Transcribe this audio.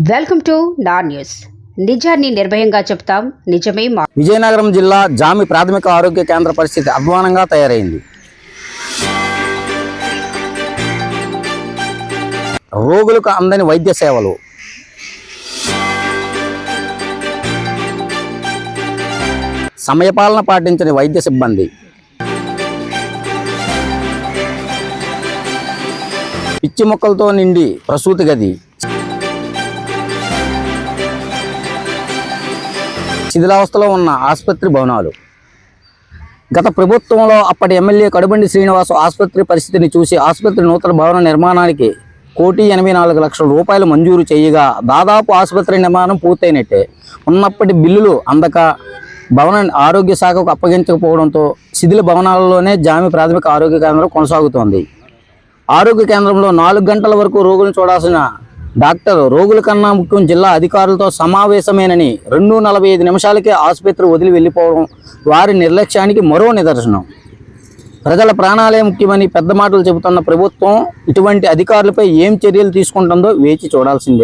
Welcome to నా news. నిజాన్ని నిర్భయంగా చెప్తాం. నిజమే మా విజయనగరం జిల్లా జామి ప్రాథమిక ఆరోగ్య కేంద్ర పరిస్థితి అధ్వానంగా తయారైంది. రోగులకు అందని వైద్య సేవలు. సమయపాలన పాటించని వైద్య సిబ్బంది. పిచ్చి మొక్కలతో నిండి ప్రసూతి గది. శిథిలావస్థలో ఉన్న ఆసుపత్రి భవనాలు. గత ప్రభుత్వంలో అప్పటి ఎమ్మెల్యే కడుబండి శ్రీనివాస్ ఆసుపత్రి పరిస్థితిని చూసి ఆసుపత్రి నూతన భవన నిర్మాణానికి కోటి ఎనభై నాలుగు లక్షల రూపాయలు మంజూరు చేయగా దాదాపు ఆసుపత్రి నిర్మాణం పూర్తయినట్టే. ఉన్నప్పటి బిల్లులు అందక భవన ఆరోగ్య శాఖకు అప్పగించకపోవడంతో శిథిల భవనాలలోనే జామి ప్రాథమిక ఆరోగ్య కేంద్రం కొనసాగుతోంది. ఆరోగ్య కేంద్రంలో నాలుగు గంటల వరకు రోగులను చూడాల్సిన డాక్టర్ రోగుల కన్నా ముఖ్యం జిల్లా అధికారులతో సమావేశమేనని రెండు నలభై ఐదు నిమిషాలకే ఆసుపత్రి వదిలి వెళ్ళిపోవడం వారి నిర్లక్ష్యానికి మరో నిదర్శనం. ప్రజల ప్రాణాలే ముఖ్యమని పెద్ద మాటలు చెబుతున్న ప్రభుత్వం ఇటువంటి అధికారులపై ఏం చర్యలు తీసుకుంటుందో వేచి చూడాల్సిందే.